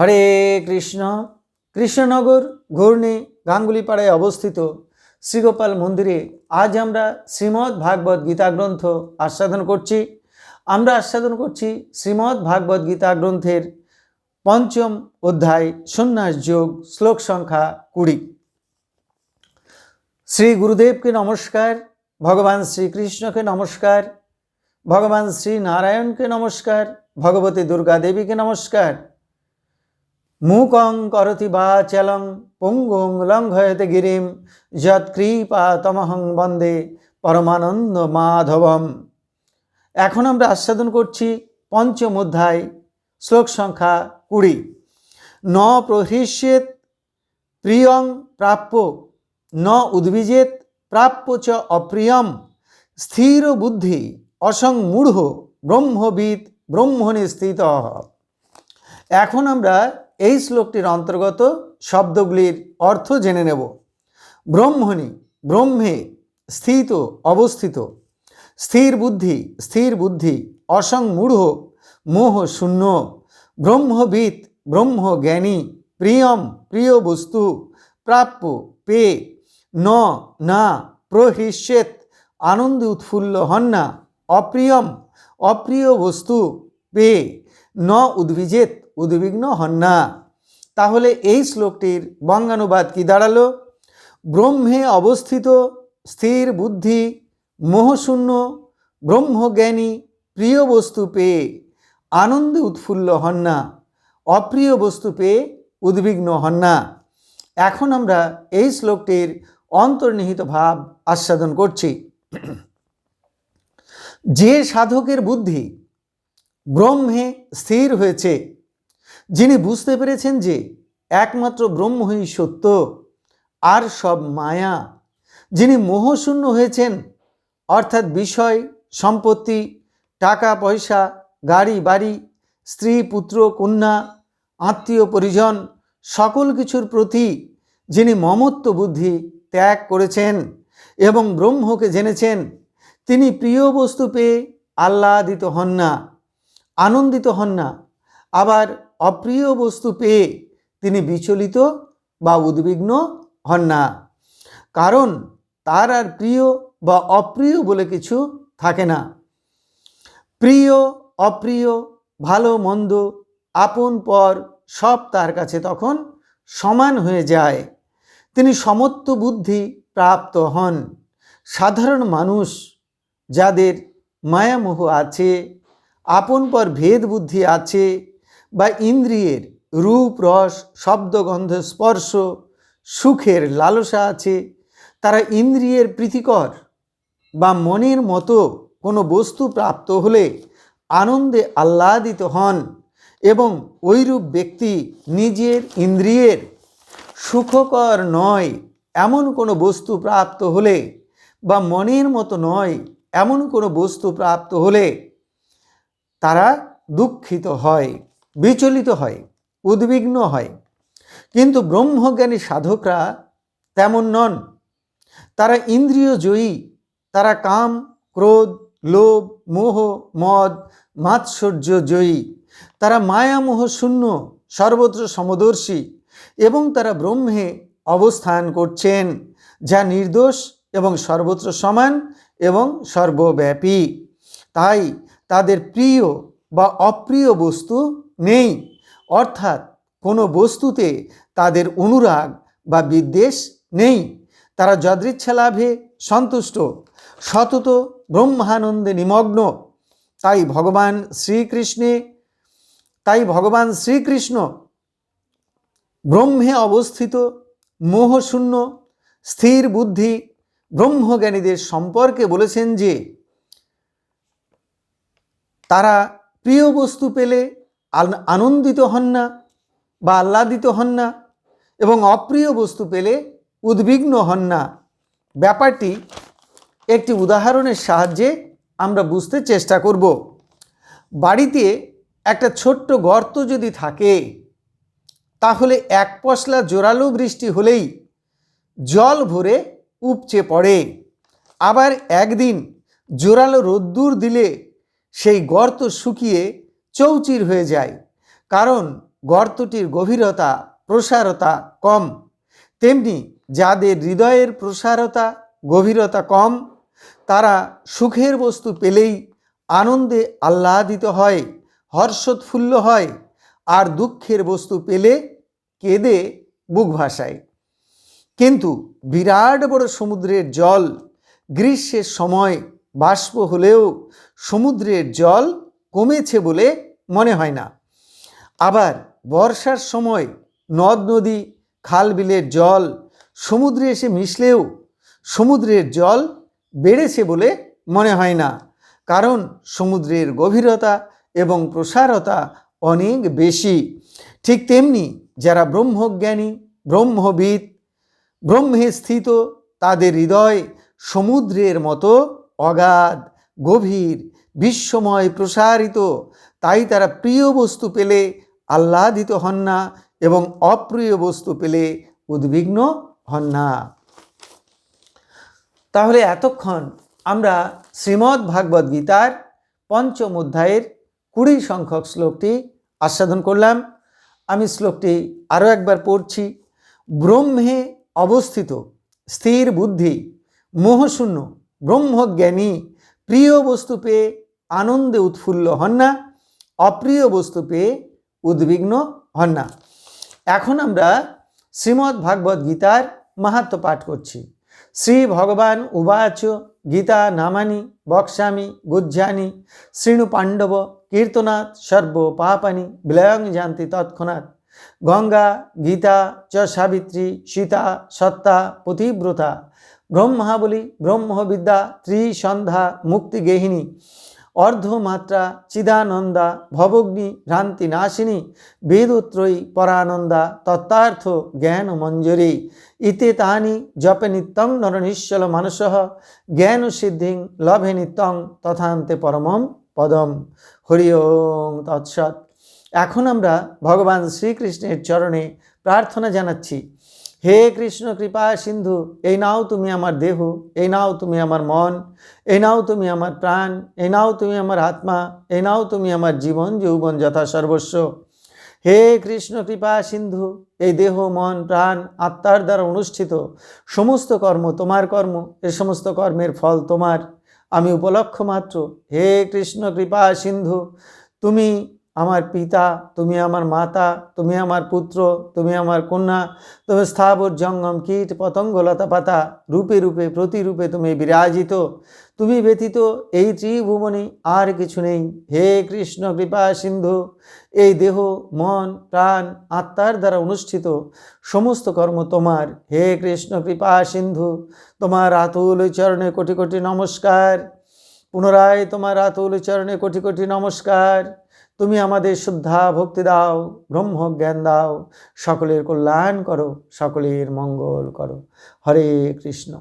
হরে কৃষ্ণ, কৃষ্ণনগর ঘূর্ণি গাঙ্গুলিপাড়ায় অবস্থিত শ্রীগোপাল মন্দিরে আজ আমরা শ্রীমদ্ ভাগবত গীতা গ্রন্থ আস্বাদন করছি। আমরা আস্বাদন করছি শ্রীমদ্ ভাগবত গীতা গ্রন্থের পঞ্চম অধ্যায়, সন্ন্যাস যোগ, শ্লোক সংখ্যা কুড়ি। শ্রী গুরুদেবকে নমস্কার, ভগবান শ্রীকৃষ্ণকে নমস্কার, ভগবান শ্রী নারায়ণকে নমস্কার, ভগবতী দুর্গা দেবীকে নমস্কার। মূকং করতি বা চলং, পঙ্গুং লঙ্ঘয়তে গিরিম যৎকৃপা তমহং বন্দে পরমানন্দ মাধবম। এখন আমরা আস্বাদন করছি পঞ্চম অধ্যায়, শ্লোক সংখ্যা কুড়ি। ন প্রহৃষ্যেত প্রিয়ং প্রাপ্য, ন উদ্ভিজেত প্রাপ্য চ অপ্রিয়ম, স্থির বুদ্ধি অসংমূঢ় ব্রহ্মবিদ ব্রহ্মণে স্থিত এখন আমরা এই শ্লোকটির অন্তর্গত শব্দগুলির অর্থ জেনে নেব। ব্রহ্মণি, ব্রহ্মে স্থিত, অবস্থিত। স্থির বুদ্ধি স্থির বুদ্ধি অসংমূঢ় মোহ শূন্য। ব্রহ্মবিদ ব্রহ্মজ্ঞানী, প্রিয়ম, প্রিয় বস্তু, প্রাপ্য, পে, ন, না, প্রহৃষ্যেত, আনন্দে উৎফুল্ল হন না, অপ্রিয়ম, অপ্রিয় বস্তু, পে, ন উদ্ভিজেত উদ্বিগ্ন হন না। তাহলে এই শ্লোকটির বঙ্গানুবাদ কি দাঁড়াল? ব্রহ্মে অবস্থিত, স্থির বুদ্ধি, মোহশূন্য, ব্রহ্মজ্ঞানী, প্রিয় বস্তু পেয়ে আনন্দে উৎফুল্ল হন না, অপ্রিয় বস্তু পেয়ে উদ্বিগ্ন হন না। এখন আমরা এই শ্লোকটির অন্তর্নিহিত ভাব আস্বাদন করছি। যে সাধকের বুদ্ধি ব্রহ্মে স্থির হয়েছে যিনি বুঝতে পেরেছেন যে একমাত্র ব্রহ্মই সত্য আর সব মায়া, যিনি মোহশূন্য হয়েছেন, অর্থাৎ বিষয়, সম্পত্তি, টাকা, পয়সা, গাড়ি, বাড়ি, স্ত্রী, পুত্র, কন্যা, আত্মীয়, পরিজন, সকল কিছুর প্রতি যিনি মমত্ব বুদ্ধি ত্যাগ করেছেন এবং ব্রহ্মকে জেনেছেন, তিনি প্রিয় বস্তু পেয়ে আহ্লাদিত হন না, আনন্দিত হন না, আবার অপ্রিয় বস্তু পেয়ে তিনি বিচলিত বা উদ্বিগ্ন হন না। কারণ তার আর প্রিয় বা অপ্রিয় বলে কিছু থাকে না। প্রিয়, অপ্রিয়, ভালো, মন্দ, আপন, পর সব তার কাছে তখন সমান হয়ে যায়। তিনি সমত্ব বুদ্ধি প্রাপ্ত হন। সাধারণ মানুষ যাদের মায়ামোহ আছে, আপন পর ভেদ বুদ্ধি আছে বা ইন্দ্রিয়ের রূপ, রস, শব্দ, গন্ধ, স্পর্শ, সুখের লালসা আছে, তারা ইন্দ্রিয়ের প্রীতিকর বা মনের মতো কোনো বস্তু প্রাপ্ত হলে আনন্দে আহ্লাদিত হন এবং ওইরূপ ব্যক্তি নিজের ইন্দ্রিয়ের সুখকর নয় এমন কোনো বস্তু প্রাপ্ত হলে বা মনের মতো নয় এমন কোনো বস্তু প্রাপ্ত হলে তারা দুঃখিত হয়। বিচলিত হয়, উদ্বিগ্ন হয়। কিন্তু ব্রহ্মজ্ঞানী সাধকরা তেমন নন। তারা ইন্দ্রিয় জয়ী তারা কাম, ক্রোধ, লোভ, মোহ, মদ মাৎসর্য জয়ী তারা মায়ামোহ শূন্য, সর্বত্র সমদর্শী এবং তারা ব্রহ্মে অবস্থান করছেন, যা নির্দোষ এবং সর্বত্র সমান এবং সর্বব্যাপী। তাই তাদের প্রিয় বা অপ্রিয় বস্তু নেই। অর্থাৎ কোনো বস্তুতে তাদের অনুরাগ বা বিদ্বেষ নেই। তারা যদৃচ্ছা লাভে সন্তুষ্ট। সতত ব্রহ্মানন্দে নিমগ্ন। তাই ভগবান শ্রীকৃষ্ণে, তাই ভগবান শ্রীকৃষ্ণ ব্রহ্মে অবস্থিত, মোহশূন্য, স্থির বুদ্ধি ব্রহ্মজ্ঞানীদের সম্পর্কে বলেছেন যে তারা প্রিয় বস্তু পেলে আনন্দিত হন না বা আহ্লাদিত হন না এবং অপ্রিয় বস্তু পেলে উদ্বিগ্ন হন না। ব্যাপারটি একটি উদাহরণের সাহায্যে আমরা বুঝতে চেষ্টা করব। বাড়িতে একটা ছোট্ট গর্ত যদি থাকে, তাহলে এক পশলা জোরালো বৃষ্টি হলেই জল ভরে উপচে পড়ে। আবার একদিন জোরালো রোদ্দুর দিলে সেই গর্ত শুকিয়ে চৌচির হয়ে যায়। কারণ গর্তটির গভীরতা, প্রসারতা কম। তেমনি যাদের হৃদয়ের প্রসারতা, গভীরতা কম, তারা সুখের বস্তু পেলেই আনন্দে আহ্লাদিত হয়, হর্ষোৎফুল্ল হয় আর দুঃখের বস্তু পেলে কেঁদে বুক ভাসায়। কিন্তু বিরাট বড় সমুদ্রের জল, গ্রীষ্মের সময়, বাষ্প হলেও সমুদ্রের জল কমেছে বলে মনে হয় না। আবার বর্ষার সময় নদ, নদী, খাল বিলের জল, সমুদ্রে এসে মিশলেও সমুদ্রের জল বেড়েছে বলে মনে হয় না। কারণ সমুদ্রের গভীরতা এবং প্রসারতা অনেক বেশি। ঠিক তেমনি যারা ব্রহ্মজ্ঞানী, ব্রহ্মবিদ, ব্রহ্মে স্থিত তাদের হৃদয় সমুদ্রের মতো অগাধ। গভীর বিশ্বময় প্রসারিত। তাই তারা প্রিয় বস্তু পেলে, আহ্লাদিত হন না এবং অপ্রিয় বস্তু পেলে উদ্বিগ্ন হন না। তাহলে এতক্ষণ আমরা শ্রীমদ্ ভাগবত গীতার পঞ্চম অধ্যায়ের কুড়ি সংখ্যক শ্লোকটি আস্বাদন করলাম। আমি শ্লোকটি আরও একবার পড়ছি। ব্রহ্মে অবস্থিত, স্থির বুদ্ধি, মোহশূন্য, ব্রহ্মজ্ঞানী প্রিয় বস্তু পেয়ে আনন্দে উৎফুল্ল হন না, অপ্রিয় বস্তু পেয়ে উদ্বিগ্ন হন না। এখন আমরা শ্রীমদ্ ভাগবত গীতার মাহাত্ম পাঠ করছি। শ্রী ভগবান উবাচ গীতা নামানি বক্সামি গুজ্জানি শ্রীণু পাণ্ডব কীর্তনাথ সর্ব পাপানি বিলয়ং জানতি তৎক্ষণাৎ গঙ্গা গীতা চ সাবিত্রী সীতা সত্তা পতিব্রতা ব্রহ্মাবলী, ব্রহ্মবিদ্যা, ত্রিসন্ধ্যা মুক্তিগেহিনী অর্ধমাত্রা, চিদানন্দা, ভবগ্নি, ভ্রান্তি নাশিনী, বেদোত্রয়ী, পরানন্দা, তত্ত্বার্থ, জ্ঞান মঞ্জরি, ইতে তাহানি জপে নিত্যং নরনিশ্চল মানস জ্ঞান সিদ্ধিং, লভে নিত্যং, তথান্তে পরমম পদম। হরি ওং তৎসৎ। এখন আমরা ভগবান শ্রীকৃষ্ণের চরণে প্রার্থনা জানাচ্ছি। হে কৃষ্ণ, কৃপা, সিন্ধু, এই নাও তুমি আমার দেহ, এই নাও তুমি আমার মন, এই নাও তুমি আমার প্রাণ, এই নাও তুমি আমার আত্মা, এই নাও তুমি আমার জীবন, যৌবন যথা সর্বস্ব। হে কৃষ্ণ, কৃপা, সিন্ধু, এই দেহ, মন, প্রাণ, আত্মার দ্বারা অনুষ্ঠিত সমস্ত কর্ম তোমার কর্ম, এ সমস্ত কর্মের ফল তোমার। আমি উপলক্ষ মাত্র, হে কৃষ্ণ, কৃপা, সিন্ধু, তুমি আমার পিতা, তুমি আমার মাতা, তুমি আমার পুত্র, তুমি আমার কন্যা তুমি স্থাবর জঙ্গম কীট পতঙ্গ লতা পাতা রূপে রূপে প্রতিরূপে তুমি বিরাজিত, তুমি ব্যতীত এই ত্রিভুবনে আর কিছু নেই। হে কৃষ্ণ, কৃপা, সিন্ধু, এই দেহ, মন, প্রাণ, আত্মার দ্বারা অনুষ্ঠিত সমস্ত কর্ম তোমার। হে কৃষ্ণ, কৃপা, সিন্ধু, তোমার আতুল চরণে কোটি কোটি নমস্কার। পুনরায় তোমার আতুল চরণে কোটি কোটি নমস্কার। তুমি আমাদের শ্রদ্ধা ভক্তি দাও ব্রহ্ম জ্ঞান দাও, সকলের কল্যাণ করো, সকলের মঙ্গল করো। হরে কৃষ্ণ।